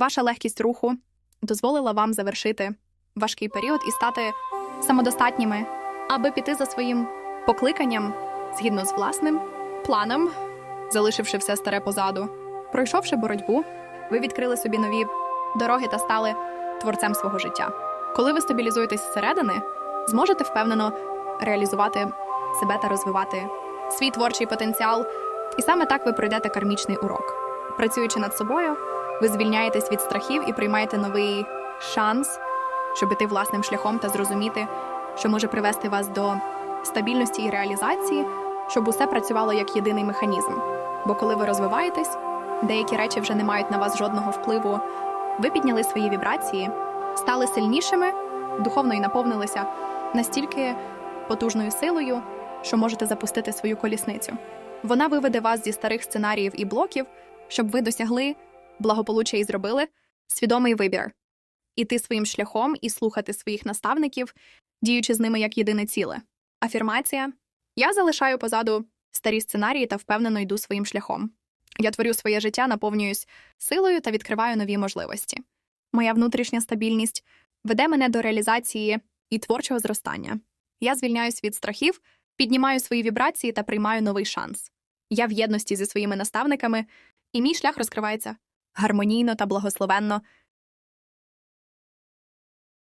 Ваша легкість руху дозволила вам завершити важкий період і стати самодостатніми, аби піти за своїм покликанням згідно з власним планом, залишивши все старе позаду. Пройшовши боротьбу, ви відкрили собі нові дороги та стали творцем свого життя. Коли ви стабілізуєтесь зсередини, зможете впевнено реалізувати себе та розвивати свій творчий потенціал. І саме так ви пройдете кармічний урок. Працюючи над собою, ви звільняєтесь від страхів і приймаєте новий шанс, щоб іти власним шляхом та зрозуміти, що може привести вас до стабільності і реалізації, щоб усе працювало як єдиний механізм. Бо коли ви розвиваєтесь, деякі речі вже не мають на вас жодного впливу. Ви підняли свої вібрації, стали сильнішими, духовно і наповнилися настільки потужною силою, що можете запустити свою колісницю. Вона виведе вас зі старих сценаріїв і блоків, щоб ви досягли благополуччя і зробили свідомий вибір іти своїм шляхом і слухати своїх наставників, діючи з ними як єдине ціле. Афірмація я залишаю позаду старі сценарії та впевнено йду своїм шляхом. Я творю своє життя, наповнююсь силою та відкриваю нові можливості. Моя внутрішня стабільність веде мене до реалізації і творчого зростання. Я звільняюсь від страхів, піднімаю свої вібрації та приймаю новий шанс. Я в єдності зі своїми наставниками, і мій шлях розкривається гармонійно та благословенно,